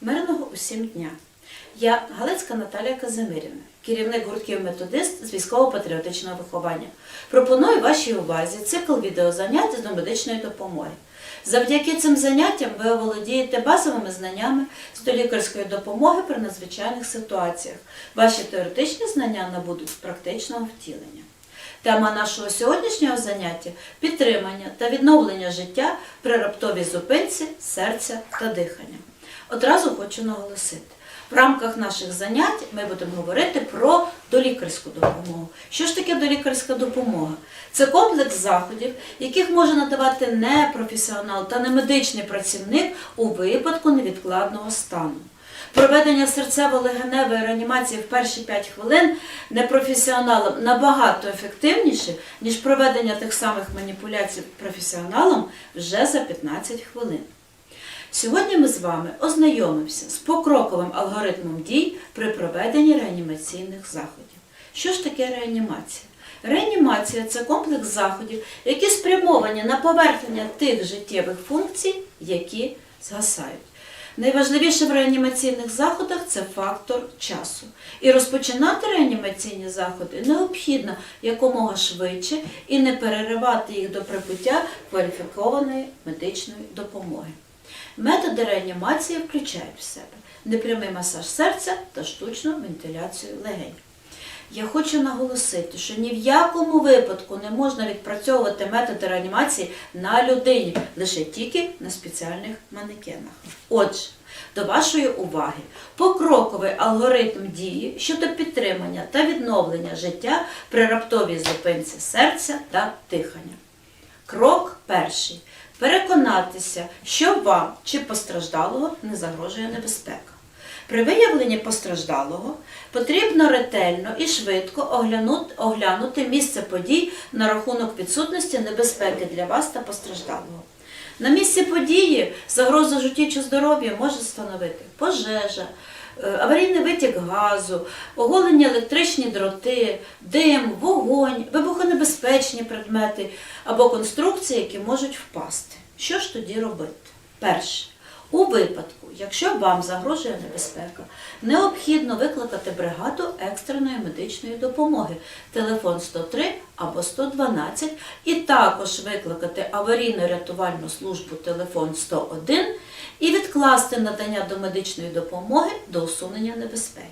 Мирного усім дня. Я Галицька Наталія Казимирівна, керівник гуртків методист з військово-патріотичного виховання. Пропоную вашій увазі цикл відеозанять з домедичної допомоги. Завдяки цим заняттям ви оволодієте базовими знаннями з долікарської допомоги при надзвичайних ситуаціях. Ваші теоретичні знання набудуть практичного втілення. Тема нашого сьогоднішнього заняття підтримання та відновлення життя при раптовій зупинці серця та дихання. Одразу хочу наголосити. В рамках наших занять ми будемо говорити про долікарську допомогу. Що ж таке долікарська допомога? Це комплекс заходів, яких може надавати не професіонал та не медичний працівник у випадку невідкладного стану. Проведення серцево-легеневої реанімації в перші 5 хвилин непрофесіоналам набагато ефективніше, ніж проведення тих самих маніпуляцій професіоналам вже за 15 хвилин. Сьогодні ми з вами ознайомимося з покроковим алгоритмом дій при проведенні реанімаційних заходів. Що ж таке реанімація? Реанімація це комплекс заходів, які спрямовані на повернення тих життєвих функцій, які згасають. Найважливіше в реанімаційних заходах це фактор часу. І розпочинати реанімаційні заходи необхідно якомога швидше і не переривати їх до прибуття кваліфікованої медичної допомоги. Методи реанімації включають в себе непрямий масаж серця та штучну вентиляцію легень. Я хочу наголосити, що ні в якому випадку не можна відпрацьовувати методи реанімації на людині, лише тільки на спеціальних манекенах. Отже, до вашої уваги покроковий алгоритм дії щодо підтримання та відновлення життя при раптовій зупинці серця та дихання. Крок перший. Переконатися, що вам чи постраждалого не загрожує небезпека. При виявленні постраждалого потрібно ретельно і швидко оглянути, місце подій на рахунок відсутності небезпеки для вас та постраждалого. На місці події загрозу житті чи здоров'я може становити пожежа, аварійний витік газу, оголені електричні дроти, дим, вогонь, вибухонебезпечні предмети або конструкції, які можуть впасти. Що ж тоді робити? Перше. У випадку, якщо вам загрожує небезпека, необхідно викликати бригаду екстреної медичної допомоги, телефон 103 або 112, і також викликати аварійно-рятувальну службу телефон 101 і відкласти надання домедичної допомоги до усунення небезпеки.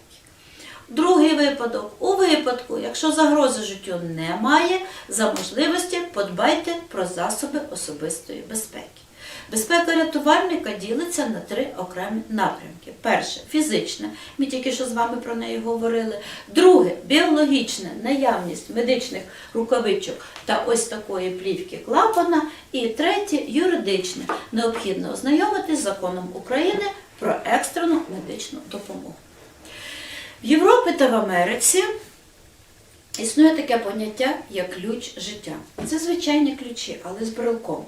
Другий випадок. У випадку, якщо загрози життю немає, за можливості подбайте про засоби особистої безпеки. Безпека рятувальника ділиться на три окремі напрямки. Перше фізичне, ми тільки що з вами про неї говорили. Друге біологічне, наявність медичних рукавичок та ось такої плівки клапана. І третє юридичне, необхідно ознайомитись з законом України про екстрену медичну допомогу. В Європі та в Америці існує таке поняття, як ключ життя. Це звичайні ключі, але з брелком.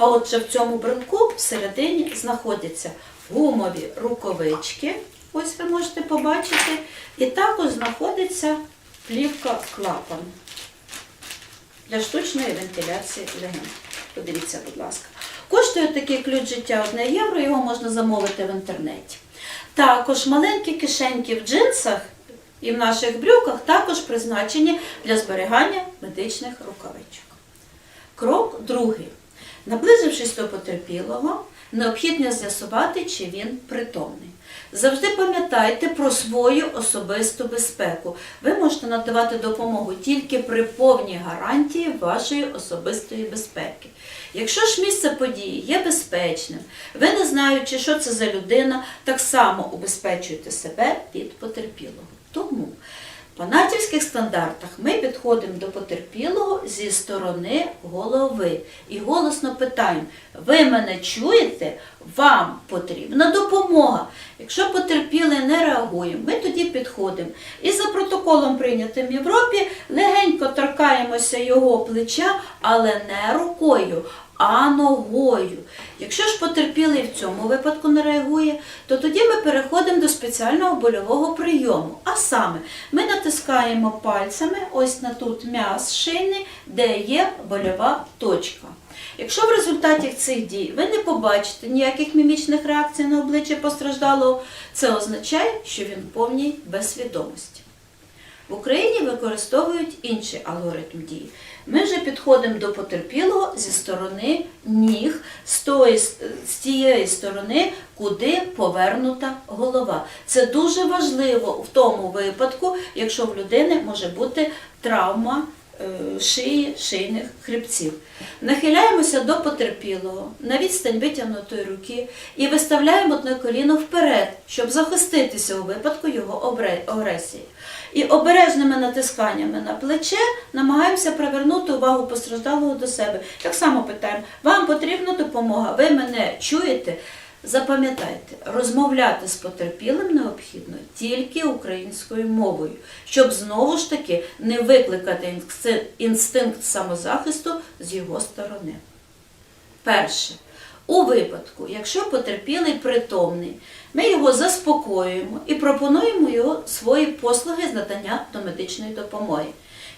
А отже, в цьому брелку всередині знаходяться гумові рукавички, ось ви можете побачити, і також знаходиться плівка клапан для штучної вентиляції легень. Подивіться, будь ласка. Коштує такий ключ життя 1 євро, його можна замовити в інтернеті. Також маленькі кишеньки в джинсах і в наших брюках також призначені для зберігання медичних рукавичок. Крок другий. Наблизившись до потерпілого, необхідно з'ясувати, чи він притомний. Завжди пам'ятайте про свою особисту безпеку. Ви можете надавати допомогу тільки при повній гарантії вашої особистої безпеки. Якщо ж місце події є безпечним, ви не знаючи, що це за людина, так само убезпечуєте себе від потерпілого. Тому по натівських стандартах ми підходимо до потерпілого зі сторони голови і голосно питаємо: ви мене чуєте? Вам потрібна допомога. Якщо потерпілий не реагує, ми тоді підходимо. І за протоколом прийнятим в Європі легенько торкаємося його плеча, але не рукою, а ногою. Якщо ж потерпілий в цьому випадку не реагує, то тоді ми переходимо до спеціального больового прийому. А саме ми натискаємо пальцями ось на тут м'яз шийний, де є больова точка. Якщо в результаті цих дій ви не побачите ніяких мімічних реакцій на обличчя постраждалого, це означає, що він повній безсвідомості. В Україні використовують інший алгоритм дії. Ми вже підходимо до потерпілого зі сторони ніг, з, тої, з тієї сторони, куди повернута голова. Це дуже важливо в тому випадку, якщо в людини може бути травма е, шиї, шийних хребців. Нахиляємося до потерпілого на відстань витягнутої руки і виставляємо одне коліно вперед, щоб захиститися у випадку його агресії. І обережними натисканнями на плече намагаємося привернути увагу постраждалого до себе. Так само питаємо, вам потрібна допомога, ви мене чуєте? Запам'ятайте, розмовляти з потерпілим необхідно тільки українською мовою, щоб знову ж таки не викликати інстинкт самозахисту з його сторони. Перше. У випадку, якщо потерпілий притомний, ми його заспокоюємо і пропонуємо його свої послуги з надання до медичної допомоги.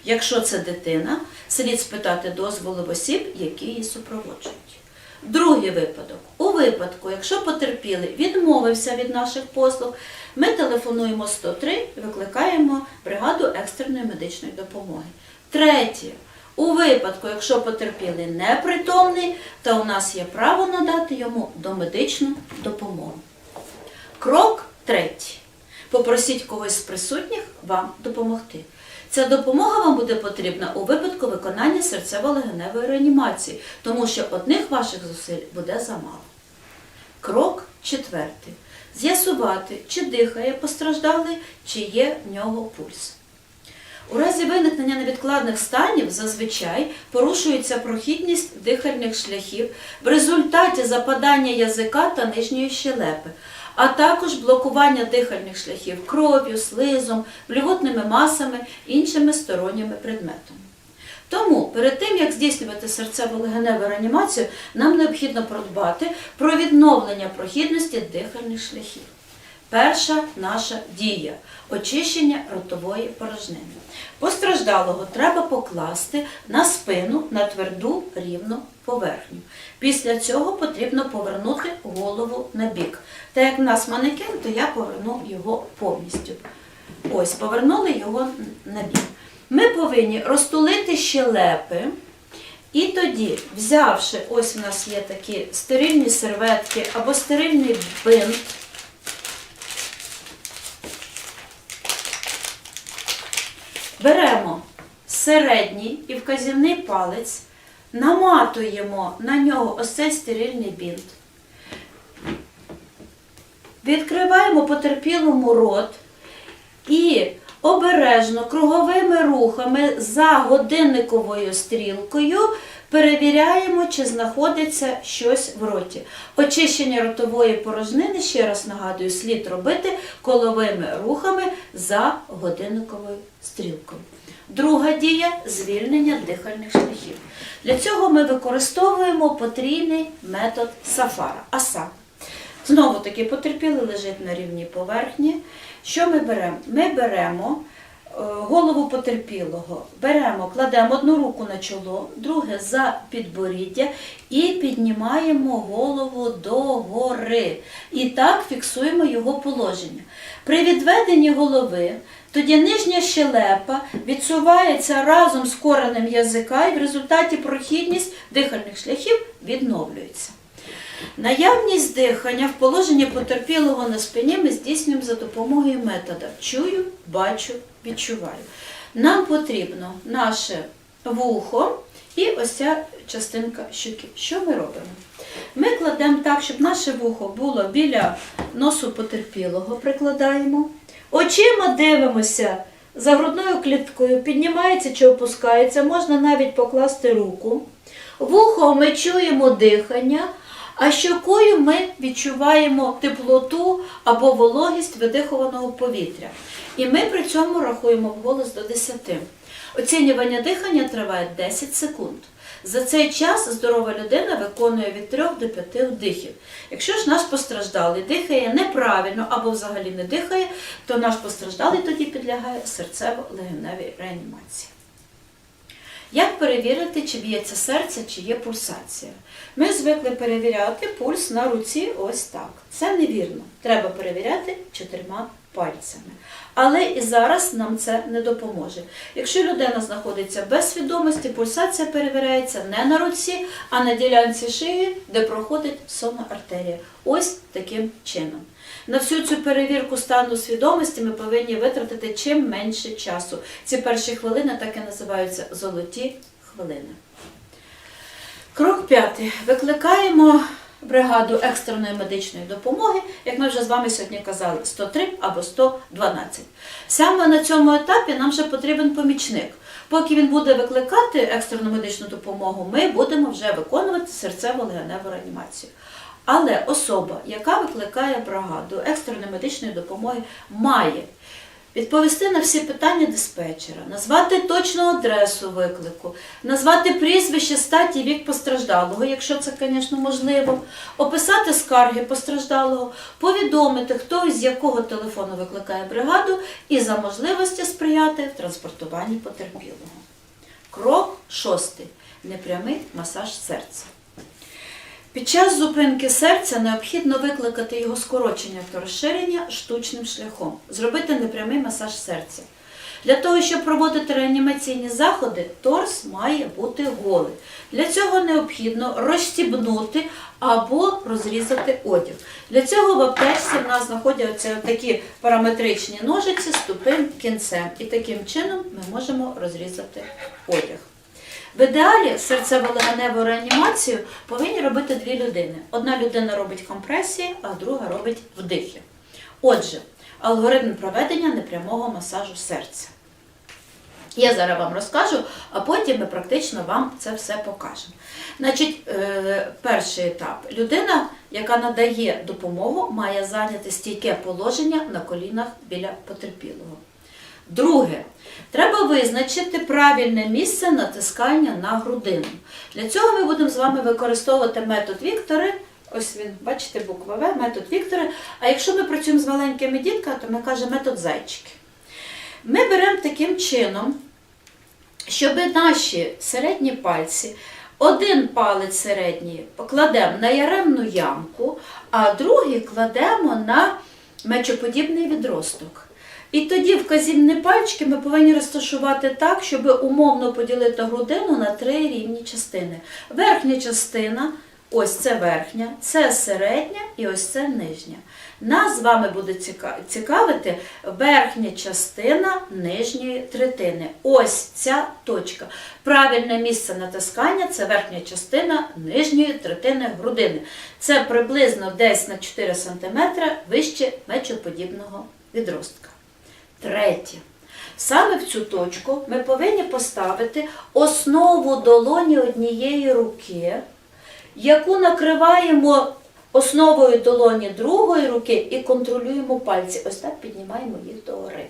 Якщо це дитина, слід спитати дозволу осіб, які її супроводжують. Другий випадок. У випадку, якщо потерпілий відмовився від наших послуг, ми телефонуємо 103 і викликаємо бригаду екстреної медичної допомоги. Третє. У випадку, якщо потерпілий непритомний, то у нас є право надати йому домедичну допомогу. Крок третій. Попросіть когось з присутніх вам допомогти. Ця допомога вам буде потрібна у випадку виконання серцево-легеневої реанімації, тому що одних ваших зусиль буде замало. Крок четвертий. З'ясувати, чи дихає постраждалий, чи є в нього пульс. У разі виникнення невідкладних станів зазвичай порушується прохідність дихальних шляхів в результаті западання язика та нижньої щелепи, а також блокування дихальних шляхів кров'ю, слизом, блювотними масами, іншими сторонніми предметами. Тому перед тим, як здійснювати серцево-легеневу реанімацію, нам необхідно продбати про відновлення прохідності дихальних шляхів. Перша наша дія очищення ротової порожнини. Постраждалого треба покласти на спину на тверду рівну поверхню. Після цього потрібно повернути голову на бік. Так як в нас манекен, то я поверну його повністю. Ось, повернули його на бік. Ми повинні розтулити щелепи. І тоді, взявши, ось у нас є такі стерильні серветки або стерильний бинт, беремо середній і вказівний палець, наматуємо на нього ось цей стерильний бінт, відкриваємо потерпілому рот і обережно круговими рухами за годинниковою стрілкою перевіряємо, чи знаходиться щось в роті. Очищення ротової порожнини, ще раз нагадую, слід робити коловими рухами за годинниковою стрілкою. Друга дія звільнення дихальних шляхів. Для цього ми використовуємо потрійний метод сафара. А саме, Знову таки потерпілий лежить на рівній поверхні. Що ми беремо? Ми беремо голову потерпілого, беремо, кладемо одну руку на чоло, друге за підборіддя і піднімаємо голову догори. І так фіксуємо його положення. При відведенні голови тоді нижня щелепа відсувається разом з коренем язика, і в результаті прохідність дихальних шляхів відновлюється. Наявність дихання в положенні потерпілого на спині ми здійснюємо за допомогою метода чую, бачу, відчуваю. Нам потрібно наше вухо і ось ця частинка щуки. Що ми робимо? Ми кладемо так, щоб наше вухо було біля носу потерпілого, прикладаємо. Очима дивимося за грудною кліткою, піднімається чи опускається, можна навіть покласти руку. Вухо ми чуємо дихання, а щокою ми відчуваємо теплоту або вологість видихованого повітря. І ми при цьому рахуємо вголос до 10. Оцінювання дихання триває 10 секунд. За цей час здорова людина виконує від 3 до 5 вдихів. Якщо ж наш постраждалий дихає неправильно або взагалі не дихає, то наш постраждалий тоді підлягає серцево-легеневій реанімації. Як перевірити, чи б'ється серце, чи є пульсація? Ми звикли перевіряти пульс на руці ось так. Це невірно. Треба перевіряти чотирма пальцями. Але і зараз нам це не допоможе. Якщо людина знаходиться без свідомості, пульсація перевіряється не на руці, а на ділянці шиї, де проходить сонна артерія. Ось таким чином. На всю цю перевірку стану свідомості ми повинні витратити чим менше часу. Ці перші хвилини так і називаються золоті хвилини. Крок п'ятий. Викликаємо бригаду екстреної медичної допомоги, як ми вже з вами сьогодні казали, 103 або 112. Саме на цьому етапі нам вже потрібен помічник. Поки він буде викликати екстрену медичну допомогу, ми будемо вже виконувати серцево-легеневу реанімацію. Але особа, яка викликає бригаду екстреної медичної допомоги, має відповісти на всі питання диспетчера, назвати точну адресу виклику, назвати прізвище, статі, вік постраждалого, якщо це, звісно, можливо, описати скарги постраждалого, повідомити, хто із якого телефону викликає бригаду, і за можливості сприяти в транспортуванні потерпілого. Крок шостий. Непрямий масаж серця. Під час зупинки серця необхідно викликати його скорочення та розширення штучним шляхом, зробити непрямий масаж серця. Для того, щоб проводити реанімаційні заходи, торс має бути голий. Для цього необхідно розстібнути або розрізати одяг. Для цього в аптечці в нас знаходяться такі параметричні ножиці з тупим кінцем. І таким чином ми можемо розрізати одяг. В ідеалі серцево-легеневу реанімацію повинні робити дві людини. Одна людина робить компресії, а друга робить вдихи. Отже, алгоритм проведення непрямого масажу серця. Я зараз вам розкажу, а потім ми практично вам це все покажемо. Значить, е, перший етап. Людина, яка надає допомогу, має зайняти стійке положення на колінах біля потерпілого. Друге, треба визначити правильне місце натискання на грудину. Для цього ми будемо з вами використовувати метод Віктори. Ось він, бачите, буква В, метод Віктори. А якщо ми працюємо з маленькими дітками, то ми кажемо метод зайчики. Ми беремо таким чином, щоб наші середні пальці, один палець середній покладемо на яремну ямку, а другий кладемо на мечоподібний відросток. І тоді вказівні пальчики ми повинні розташувати так, щоб умовно поділити грудину на три рівні частини. Верхня частина, ось це верхня, це середня і ось це нижня. Нас з вами буде цікавити верхня частина нижньої третини. Ось ця точка. Правильне місце натискання це верхня частина нижньої третини грудини. Це приблизно десь на 4 см вище мечоподібного відростка. Третє. Саме в цю точку ми повинні поставити основу долоні однієї руки, яку накриваємо основою долоні другої руки і контролюємо пальці. Ось так піднімаємо їх догори.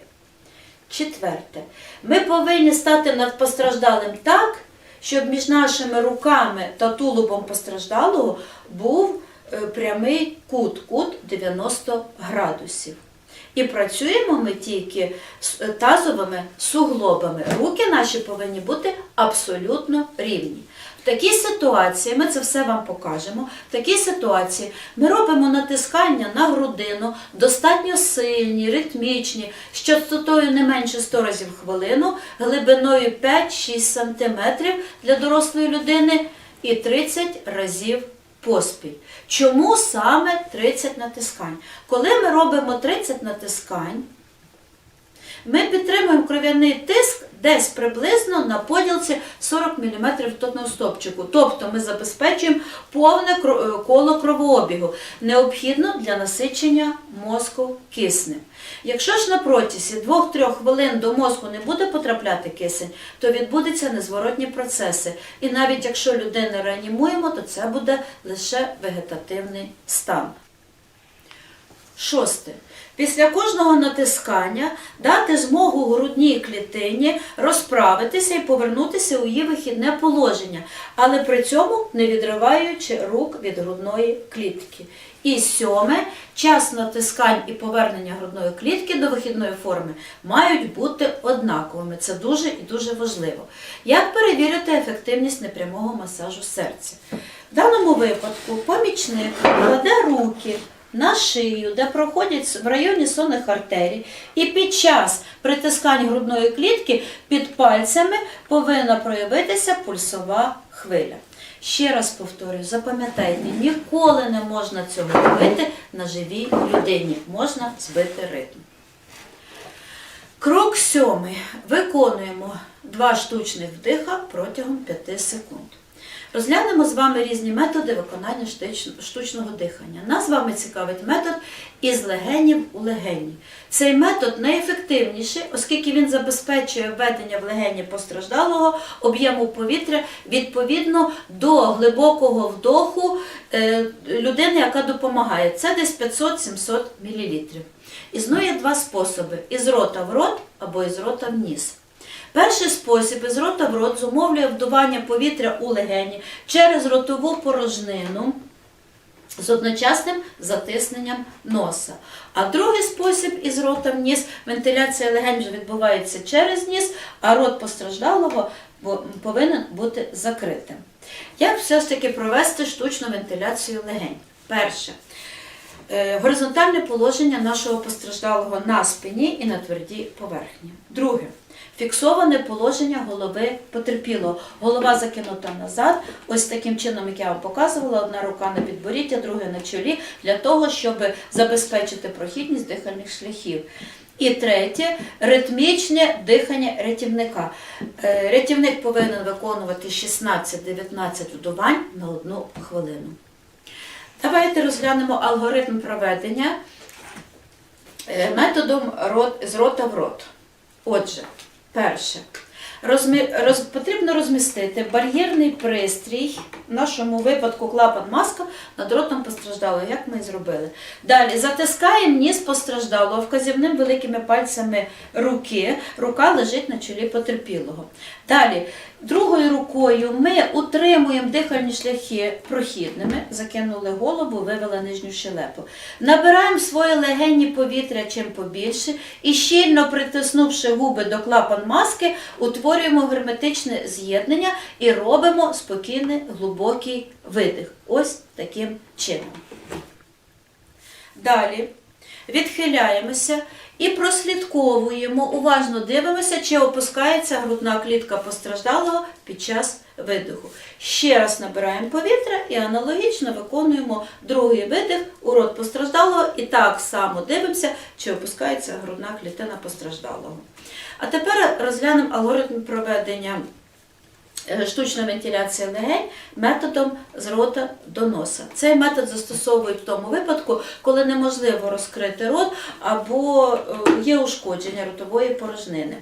Четверте. Ми повинні стати над постраждалим так, щоб між нашими руками та тулубом постраждалого був е, прямий кут, кут 90 градусів. І працюємо ми тільки з е, тазовими суглобами. Руки наші повинні бути абсолютно рівні. В такій ситуації, ми це все вам покажемо. В такій ситуації ми робимо натискання на грудину, достатньо сильні, ритмічні, частотою не менше 100 разів в хвилину, глибиною 5-6 см для дорослої людини і 30 разів поспіль. Чому саме 30 натискань? Коли ми робимо 30 натискань, ми підтримуємо кров'яний тиск десь приблизно на поділці 40 мм ртутного стопчику. Тобто ми забезпечуємо повне е, коло кровообігу, необхідно для насичення мозку киснем. Якщо ж на протязі 2-3 хвилин до мозку не буде потрапляти кисень, то відбудуться незворотні процеси. І навіть якщо людину реанімуємо, то це буде лише вегетативний стан. Шосте. Після кожного натискання дати змогу грудній клітині розправитися і повернутися у її вихідне положення, але при цьому не відриваючи рук від грудної клітки. І сьоме, час натискань і повернення грудної клітки до вихідної форми мають бути однаковими. Це дуже і дуже важливо. Як перевірити ефективність непрямого масажу серця? В даному випадку помічник кладе руки на шию, де проходять в районі сонних артерій, і під час притискань грудної клітки під пальцями повинна проявитися пульсова хвиля. Ще раз повторюю, запам'ятайте, ніколи не можна цього робити на живій людині. Можна збити ритм. Крок сьомий. Виконуємо два штучних вдиха протягом 5 секунд. Розглянемо з вами різні методи виконання штучного дихання. Нас з вами цікавить метод із легенів у легені. Цей метод найефективніший, оскільки він забезпечує введення в легені постраждалого об'єму повітря відповідно до глибокого вдоху е, людини, яка допомагає. Це десь 500-700 мл. Існує два способи: із рота в рот або із рота в ніс. Перший спосіб із рота в рот зумовлює вдування повітря у легені через ротову порожнину з одночасним затисненням носа. А другий спосіб із рота в ніс вентиляція легень відбувається через ніс, а рот постраждалого повинен бути закритим. Як все ж таки провести штучну вентиляцію легень? Перше. Е, Горизонтальне положення нашого постраждалого на спині і на твердій поверхні. Друге. Фіксоване положення голови потерпілого. Голова закинута назад, ось таким чином, як я вам показувала, одна рука на підборіддя, друга на чолі, для того, щоб забезпечити прохідність дихальних шляхів. І третє ритмічне дихання рятівника. Е, Рятівник повинен виконувати 16-19 вдувань на одну хвилину. Давайте розглянемо алгоритм проведення е, методом з рота в рот. Отже, перше. Розмі... Роз... Потрібно розмістити бар'єрний пристрій, в нашому випадку клапан маска над ротом постраждалого, як ми і зробили. Далі затискаємо ніс постраждалого вказівним великими пальцями руки. Рука лежить на чолі потерпілого. Далі, другою рукою ми утримуємо дихальні шляхи прохідними, закинули голову, вивели нижню щелепу. Набираємо свої легені повітря чим побільше і щільно притиснувши губи до клапан маски, утворюємо герметичне з'єднання і робимо спокійний глибокий видих. Ось таким чином. Далі відхиляємося і прослідковуємо, уважно дивимося, чи опускається грудна клітка постраждалого під час видиху. Ще раз набираємо повітря і аналогічно виконуємо другий видих у рот постраждалого і так само дивимося, чи опускається грудна клітина постраждалого. А тепер розглянемо алгоритм проведення штучна вентиляція легень методом з рота до носа. Цей метод застосовують в тому випадку, коли неможливо розкрити рот або е, є ушкодження ротової порожнини.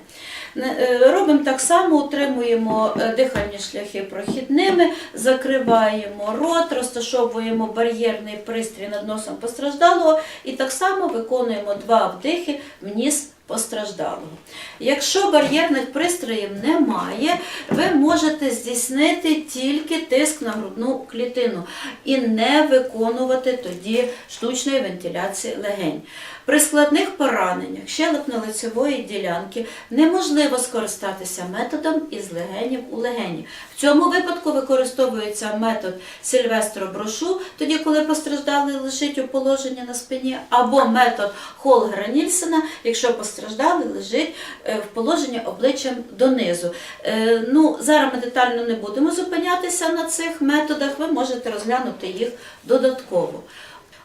Е, Робимо так само, утримуємо е, дихальні шляхи прохідними, закриваємо рот, розташовуємо бар'єрний пристрій над носом постраждалого і так само виконуємо два вдихи в ніс постраждалого. Якщо бар'єрних пристроїв немає, ви можете здійснити тільки тиск на грудну клітину і не виконувати тоді штучної вентиляції легень. При складних пораненнях щелепно-лицевої ділянки неможливо скористатися методом із легенів у легені. В цьому випадку використовується метод Сильвестро Брошу, тоді коли постраждалий лежить у положенні на спині, або метод Холгера Нільсена, якщо постраждалий лежить е, в положенні обличчям донизу. Е, Ну, зараз ми детально не будемо зупинятися на цих методах, ви можете розглянути їх додатково.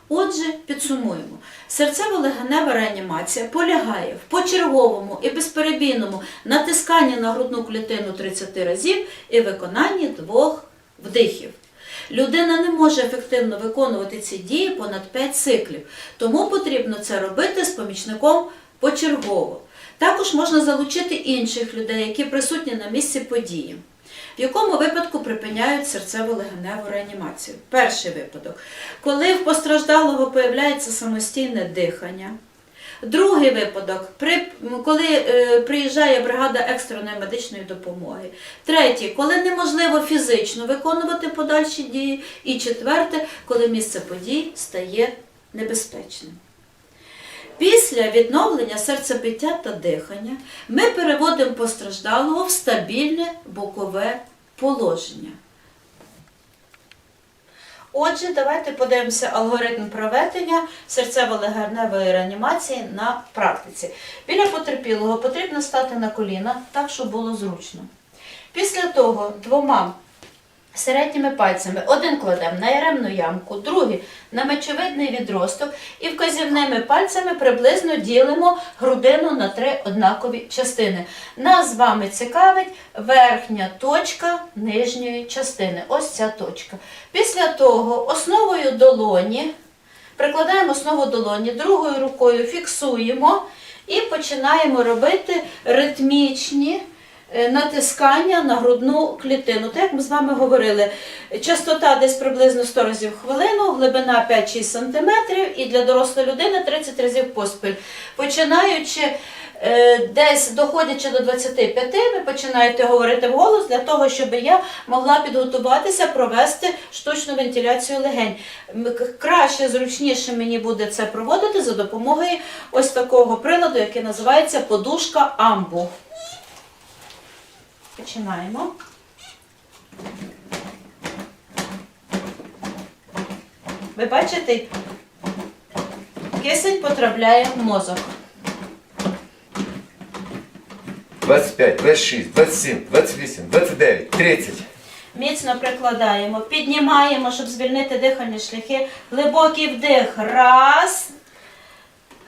Отже, підсумуємо. Серцево-легенева реанімація полягає в почерговому і безперебійному натисканні на грудну клітину 30 разів і виконанні двох вдихів. Людина не може ефективно виконувати ці дії понад 5 циклів, тому потрібно це робити з помічником почергово. Також можна залучити інших людей, які присутні на місці події. В якому випадку припиняють серцево-легеневу реанімацію? Перший випадок, коли в постраждалого появляється самостійне дихання, Другий випадок, коли е, приїжджає бригада екстреної медичної допомоги. Третій, коли неможливо фізично виконувати подальші дії. І четверте, коли місце подій стає небезпечним. Після відновлення серцебиття та дихання ми переводимо постраждалого в стабільне бокове положення. Отже, давайте подивимося алгоритм проведення серцево-легеневої реанімації на практиці. Біля потерпілого потрібно стати на коліна так, щоб було зручно. Після того двома середніми пальцями один кладемо на яремну ямку, другий на мечовидний відросток і вказівними пальцями приблизно ділимо грудину на три однакові частини. Нас з вами цікавить верхня точка нижньої частини. Ось ця точка. Після того основою долоні прикладаємо основу долоні, другою рукою фіксуємо і починаємо робити ритмічні натискання на грудну клітину. Так як ми з вами говорили, частота десь приблизно 100 разів в хвилину, глибина 5-6 см і для дорослої людини 30 разів поспіль. Починаючи е, десь доходячи до 25, ви починаєте говорити вголос для того, щоб я могла підготуватися провести штучну вентиляцію легень. Краще, зручніше мені буде це проводити за допомогою ось такого приладу, який називається подушка амбу. Починаємо. Ви бачите, кисень потрапляє в мозок. 25, 26, 27, 28, 29, 30. Міцно прикладаємо, піднімаємо, щоб звільнити дихальні шляхи. Глибокий вдих. Раз.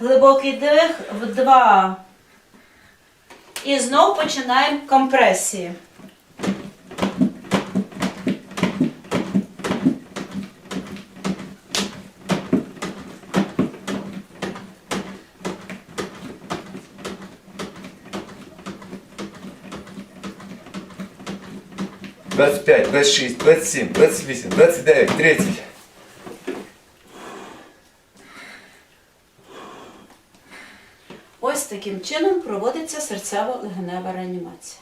Глибокий вдих. В два. І знов починаємо компресії. Двадцять п'ять, двадцять шість, двадцять сім, двадцять вісім, двадцять дев'ять, тридцять. Таким чином проводиться серцево-легенева реанімація.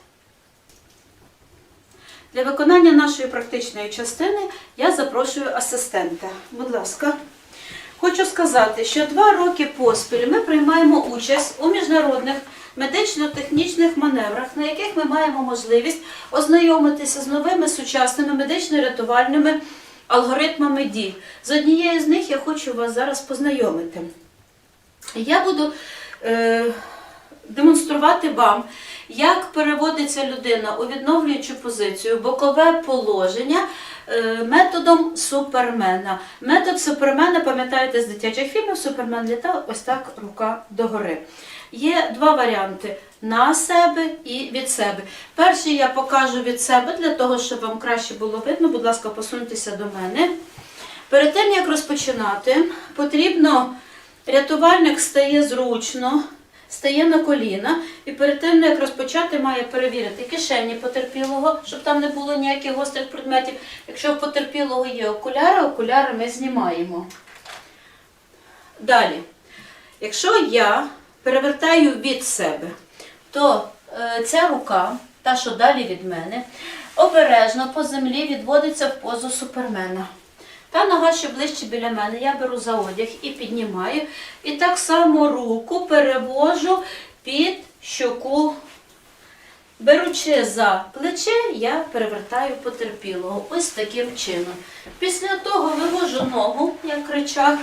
Для виконання нашої практичної частини я запрошую асистента. Будь ласка. Хочу сказати, що два роки поспіль ми приймаємо участь у міжнародних медично-технічних маневрах, на яких ми маємо можливість ознайомитися з новими сучасними медично-рятувальними алгоритмами дій. З однією з них я хочу вас зараз познайомити. Я буду е, демонструвати вам, як переводиться людина у відновлюючу позицію, бокове положення е, методом супермена. Метод супермена, пам'ятаєте з дитячих фільмів, супермен літав ось так рука догори. Є два варіанти на себе і від себе. Перший я покажу від себе для того, щоб вам краще було видно. Будь ласка, посуньтеся до мене. Перед тим, як розпочинати, потрібно рятувальник стає зручно, стає на коліна і перед тим, як розпочати, має перевірити кишені потерпілого, щоб там не було ніяких гострих предметів. Якщо в потерпілого є окуляри, окуляри ми знімаємо. Далі, якщо я перевертаю від себе, то е, ця рука, та що далі від мене, обережно по землі відводиться в позу супермена. Та нога, що ближче біля мене, я беру за одяг і піднімаю. І так само руку перевожу під щоку. Беручи за плече, я перевертаю потерпілого. Ось таким чином. Після того вивожу ногу, як речах,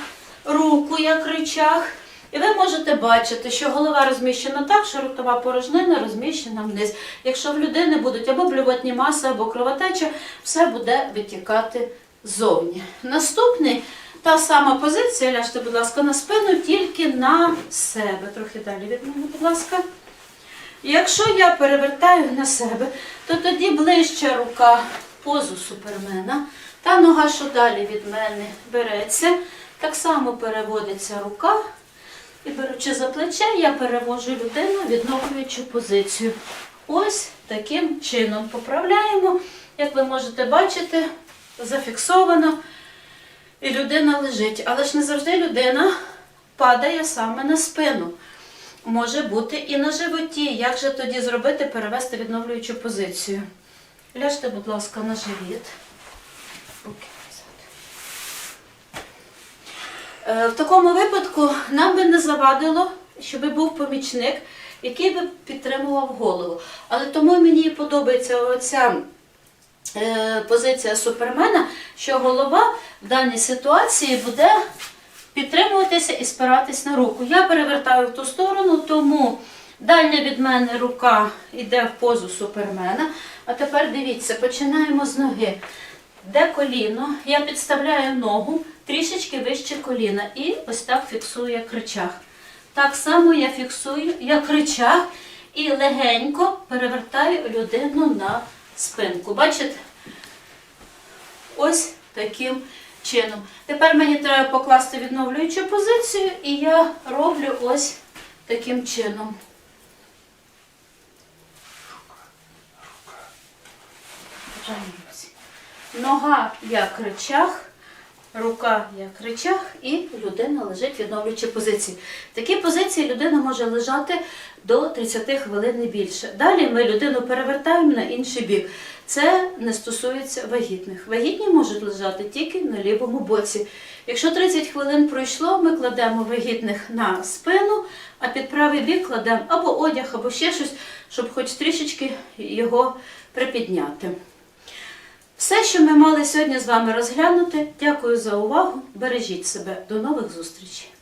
руку, як речах. І ви можете бачити, що голова розміщена так, що ротова порожнина розміщена вниз. Якщо в людини будуть або блювотні маси, або кровотеча, все буде витікати ззовні. Наступний та сама позиція, ляжте, будь ласка, на спину, тільки на себе. Трохи далі від мене, будь ласка. Якщо я перевертаю на себе, то тоді ближча рука позу супермена. Та нога, що далі від мене береться, так само переводиться рука. І беручи за плече, я перевожу людину, відновлюючи позицію. Ось таким чином поправляємо. Як ви можете бачити, зафіксовано. І людина лежить. Але ж не завжди людина падає саме на спину. Може бути і на животі. Як же тоді зробити, перевести відновлюючу позицію? Ляжте, будь ласка, на живіт. Е, В такому випадку нам би не завадило, щоб був помічник, який би підтримував голову. Але тому мені подобається оця позиція супермена, що голова в даній ситуації буде підтримуватися і спиратись на руку. Я перевертаю в ту сторону, тому дальня від мене рука йде в позу супермена. А тепер дивіться, починаємо з ноги. Де коліно, я підставляю ногу трішечки вище коліна і ось так фіксую як рычаг. Так само я фіксую як рычаг і легенько перевертаю людину на спинку. Бачите? Ось таким чином. Тепер мені треба покласти відновлюючу позицію, і я роблю ось таким чином. Нога як речах, рука як речах, і людина лежить в відновлюючій позиції. В такій позиції людина може лежати до 30 хвилин і більше. Далі ми людину перевертаємо на інший бік. Це не стосується вагітних. Вагітні можуть лежати тільки на лівому боці. Якщо 30 хвилин пройшло, ми кладемо вагітних на спину, а під правий бік кладемо або одяг, або ще щось, щоб хоч трішечки його припідняти. Все, що ми мали сьогодні з вами розглянути. Дякую за увагу. Бережіть себе. До нових зустрічей!